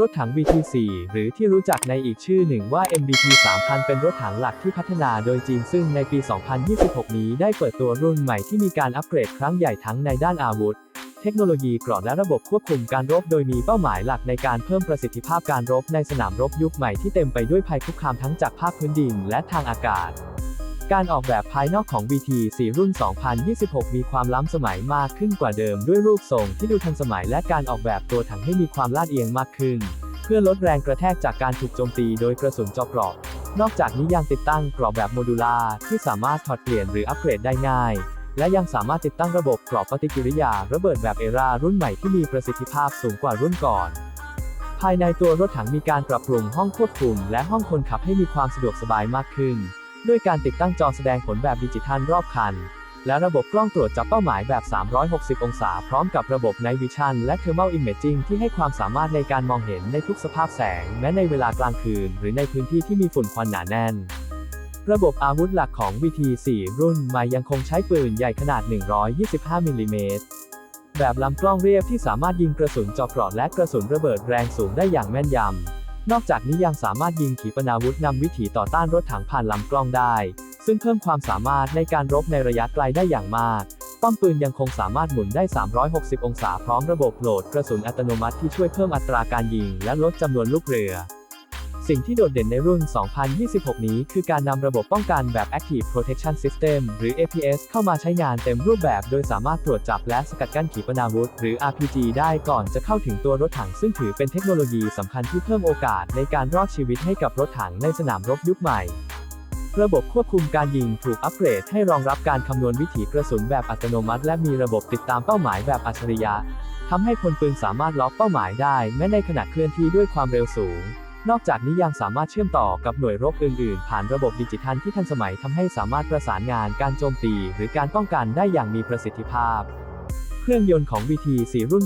รถถัง BT4 หรือที่รู้จักในอีกชื่อหนึ่งว่า MBT 3000 เป็นรถถังหลักที่พัฒนาโดยจีนซึ่งในปี 2026 นี้ได้เปิดตัวรุ่นใหม่ที่มีการอัปเกรดครั้งใหญ่ทั้งในด้านอาวุธ เทคโนโลยีเกราะและระบบควบคุมการรบ โดยมีเป้าหมายหลักในการเพิ่มประสิทธิภาพการรบในสนามรบยุคใหม่ที่เต็มไปด้วยภัยคุกคามทั้งจากภาคพื้นดินและทางอากาศ การออกแบบภายนอกของ BT4 รุ่น 2026 มีความล้ำสมัยมากขึ้นกว่าเดิมด้วยรูปทรงที่ดูทันสมัยและการออกแบบตัวถังให้มีความลาดเอียงมากขึ้น เพื่อลดแรงกระแทกจากการถูกโจมตีโดยกระสุนเจาะเกราะนอกจากนี้ยังติดตั้งกรอบแบบโมดูลาร์ที่สามารถถอดเปลี่ยนหรืออัปเกรดได้ง่าย และยังสามารถติดตั้งระบบกรอบปฏิกิริยาระเบิดแบบเอรารุ่นใหม่ที่มีประสิทธิภาพสูงกว่ารุ่นก่อน ภายในตัวรถถังมีการปรับปรุงห้องควบคุม และห้องคนขับให้มีความสะดวกสบายมากขึ้น ด้วยการติดตั้งจอแสดงผลแบบดิจิทัลรอบคัน และระบบกล้องตรวจจับเป้าหมายแบบ 360 องศา พร้อมกับระบบ Night Vision และ Thermal Imaging ที่ให้ความสามารถในการมองเห็นในทุกสภาพแสง แม้ในเวลากลางคืน หรือในพื้นที่ที่มีฝุ่นควันหนาแน่น ระบบอาวุธหลักของ VT4 รุ่นใหม่ยังคงใช้ปืนใหญ่ขนาด 125 มิลลิเมตรแบบลำกล้องเรียบที่สามารถยิงกระสุนเจาะเกราะและกระสุนระเบิดแรงสูงได้อย่างแม่นยำ นอกจากนี้ยังสามารถยิงขีปนาวุธนำวิถีต่อต้านรถถังผ่านลำกล้องได้ ซึ่งเพิ่มความสามารถในการรบในระยะไกลได้อย่างมาก ป้อมปืนยังคงสามารถหมุนได้ 360 องศาพร้อมระบบโหลดกระสุนอัตโนมัติที่ช่วยเพิ่มอัตราการยิงและลดจำนวนลูกเรือ สิ่งที่โดดเด่นในรุ่น 2026 นี้ คือการนำระบบป้องกันแบบ Active Protection System หรือ APS เข้ามาใช้งานเต็มรูปแบบ โดยสามารถตรวจจับและสกัดกั้นขีปนาวุธ หรือ RPG ได้ก่อนจะเข้าถึงตัวรถถัง ซึ่งถือเป็นเทคโนโลยีสำคัญที่เพิ่มโอกาสในการรอดชีวิตให้กับรถถังในสนามรบยุคใหม่ระบบควบคุมการยิงถูกอัปเกรดให้รองรับการคำนวณวิถีกระสุนแบบอัตโนมัติ และมีระบบติดตามเป้าหมายแบบอัจฉริยะทำให้พลปืนสามารถล็อกเป้าหมายได้แม้ในขณะเคลื่อนที่ด้วยความเร็วสูง นอกจากนี้ยังสามารถเชื่อมต่อกับหน่วยรบอื่นๆ ผ่านระบบดิจิทัลที่ทันสมัยทำให้สามารถประสานงานการโจมตี หรือการป้องกันได้อย่างมีประสิทธิภาพ เครื่องยนต์ของ VT4 รุ่น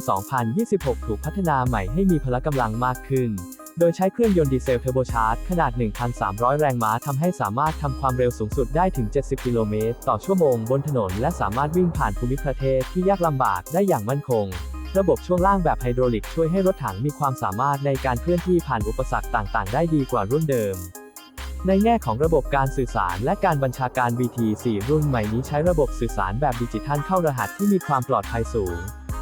2026 ถูกพัฒนาใหม่ให้มีพละกำลังมากขึ้น โดยใช้เครื่องยนต์ดีเซลเทอร์โบชาร์จขนาด 1,300 แรงม้าทำให้สามารถทำความเร็วสูงสุดได้ถึง 70 กิโลเมตรต่อชั่วโมงบนถนน และสามารถวิ่งผ่านภูมิประเทศที่ยากลำบากได้อย่างมั่นคง ระบบช่วงล่างแบบไฮดรอลิกช่วยให้รถถังมีความสามารถในการเคลื่อนที่ผ่านอุปสรรคต่างๆ ได้ดีกว่ารุ่นเดิม ในแง่ของระบบการสื่อสารและการบัญชาการ VT4 รุ่นใหม่นี้ใช้ระบบสื่อสารแบบดิจิทัลเข้ารหัสที่มีความปลอดภัยสูง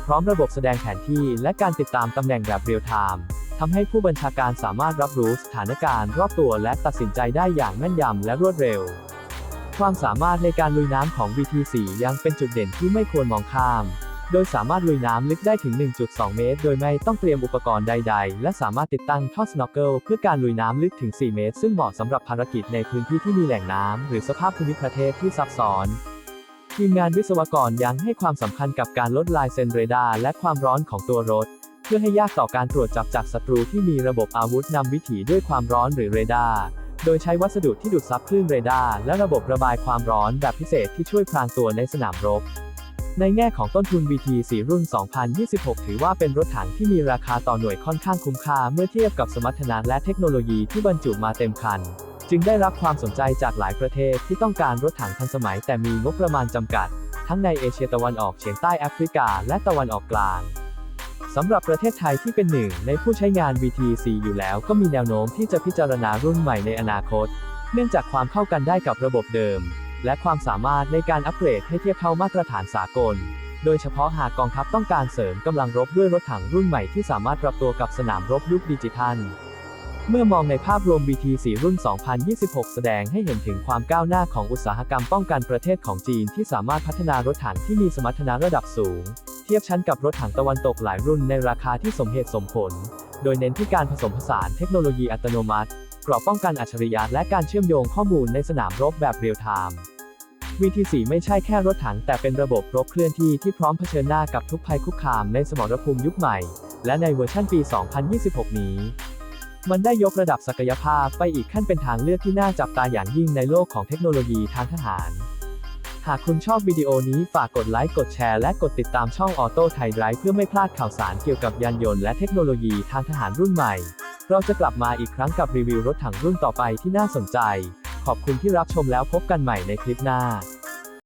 พร้อมระบบแสดงแผนที่และการติดตามตำแหน่งแบบเรียลไทม์ทำให้ผู้บัญชาการสามารถรับรู้สถานการณ์รอบตัวและตัดสินใจได้อย่างแม่นยำและรวดเร็ว ความสามารถในการลุยน้ำของ VT4 ยังเป็นจุดเด่นที่ไม่ควรมองข้าม โดยสามารถลุยน้ำลึกได้ถึง 1.2 เมตร โดยไม่ต้องเตรียมอุปกรณ์ใด ๆ และสามารถติดตั้งท่อสโนว์เกิลเพื่อการลุยน้ำลึกถึง 4 เมตร ซึ่งเหมาะสำหรับภารกิจในพื้นที่ที่มีแหล่งน้ำหรือสภาพภูมิประเทศที่ซับซ้อนทีมงานวิศวกรยังให้ความสำคัญกับการลดลายเซนเรดาร์และความร้อนของตัวรถ เพื่อให้ยากต่อการตรวจจับจากศัตรูที่มีระบบอาวุธนำวิถีด้วยความร้อนหรือเรดาร์โดยใช้วัสดุที่ดูดซับคลื่นเรดาร์และระบบระบายความร้อนแบบพิเศษที่ช่วยพรางตัวในสนามรบ ในแง่ของต้นทุน BT4 รุ่น 2026 ถือว่าเป็นรถถังที่มีราคาต่อหน่วยค่อนข้างคุ้มค่าเมื่อเทียบกับสมรรถนะและเทคโนโลยีที่บรรจุมาเต็มคัน จึงได้รับความสนใจจากหลายประเทศที่ต้องการรถถังทันสมัยแต่มีงบประมาณจำกัด ทั้งในเอเชียตะวันออกเฉียงใต้แอฟริกา และตะวันออกกลางสำหรับประเทศไทยที่เป็นหนึ่งในผู้ใช้งาน VT4 อยู่แล้วก็มีแนวโน้มที่จะพิจารณารุ่นใหม่ในอนาคต เนื่องจากความเข้ากันได้กับระบบเดิม และความสามารถในการอัปเกรดให้เทียบเท่ามาตรฐานสากล โดยเฉพาะหากกองทัพต้องการเสริมกำลังรบด้วยรถถังรุ่นใหม่ที่สามารถปรับตัวกับสนามรบยุคดิจิทัล เมื่อมองในภาพรวม BT4 รุ่น 2026 แสดงให้เห็นถึงความก้าวหน้าของอุตสาหกรรมป้องกันประเทศของจีนที่สามารถพัฒนารถถังที่มีสมรรถนะระดับสูง เทียบชั้นกับรถถังตะวันตกหลายรุ่นในราคาที่สมเหตุสมผล โดยเน้นที่การผสมผสานเทคโนโลยีอัตโนมัติกรอบป้องกันอัจฉริยะและการเชื่อมโยงข้อมูลในสนามรบแบบเรียลไทม์ VT4 ไม่ใช่แค่รถถัง แต่เป็นระบบรบเคลื่อนที่ที่พร้อมเผชิญหน้ากับทุกภัยคุกคามในสมรภูมิยุคใหม่ และในเวอร์ชันปี 2026 นี้ มันได้ยกระดับศักยภาพไปอีกขั้นเป็นทางเลือกที่น่าจับตาอย่างยิ่งในโลกของเทคโนโลยีทางทหาร หากคุณชอบวิดีโอนี้ฝากกดไลค์กดแชร์และกดติดตามช่องออโต้ไทยไ i ฟ์เพื่อไม่พลาดข่าวสารเกี่ยวกับยานยนต์และเทคโนโลยีทางทหารรุ่นใหม่ เราจะกลับมาอีกครั้งกับรีวิวรถถังรุ่นต่อไปที่น่าสนใจ ขอบคุณที่รับชมแล้วพบกันใหม่ในคลิปหน้า